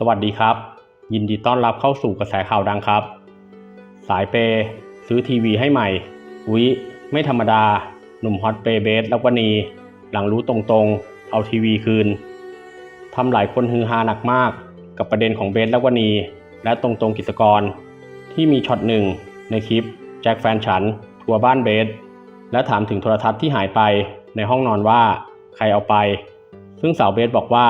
สวัสดีครับ ยินดีต้อนรับเข้าสู่กระแสข่าวดังครับ สายเปย์ซื้อทีวีให้ใหม่ อุ๊ย ไม่ธรรมดา หนุ่มฮอตเปย์เบสแล้วก็นีหลังรู้ตรงๆ เอาทีวีคืนทำหลายคนฮือฮาหนักมาก กับประเด็นของเบสแล้วก็นีและตรงๆกิจกร ที่มีช็อตหนึ่งในคลิป แจ็คแฟนฉัน ทัวร์บ้านเบส และถามถึงโทรทัศน์ที่หายไปในห้องนอนว่า ใครเอาไป ซึ่งสาวเบสบอกว่า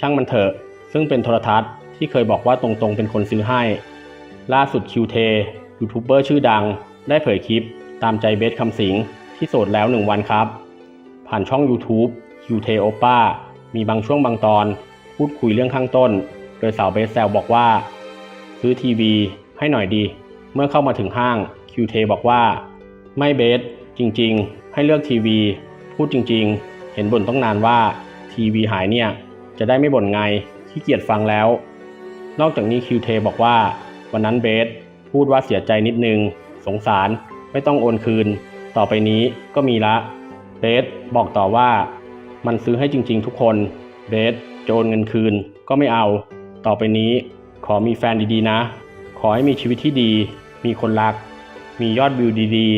ช่างมันเถอะ ซึ่งเป็นโทรทัศน์ที่เคยบอกว่าตรงๆเป็นคนซื้อให้ ล่าสุดคิวเทยูทูบเบอร์ชื่อดัง ได้เผยคลิปตามใจเบสคำสิงที่โสดแล้วหนึ่งวันครับ ผ่านช่อง YouTube คิวเทโอป้ามีบางช่วงบางตอน พูดคุยเรื่องข้างต้น โดยสาวเบสแซวบอกว่า ซื้อทีวีให้หน่อยดี เมื่อเข้ามาถึงห้างคิวเทบอกว่า ไม่เบสจริงๆ ให้เลือกทีวี พูดจริงๆ เห็นบ่นต้องนานว่าทีวีหายเนี่ย จะได้ไม่บ่นไง ขี้เกียจฟังแล้ว นอกจากนี้คิวเทบอกว่า วันนั้นเบสพูดว่าเสียใจนิดนึง สงสารไม่ต้องโอนคืน ต่อไปนี้ก็มีละเบสบอกต่อว่า มันซื้อให้จริง ๆ ทุกคนเบสจะโอนเงินคืนก็ไม่เอา ต่อไปนี้ขอมีแฟนดีๆนะ ขอให้มีชีวิตที่ดี มีคนรัก มียอดวิวดี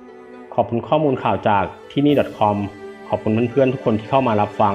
ๆ ขอบคุณข้อมูลข่าวจากที่นี่ .com ขอบคุณเพื่อนๆทุกคนที่เข้ามารับฟัง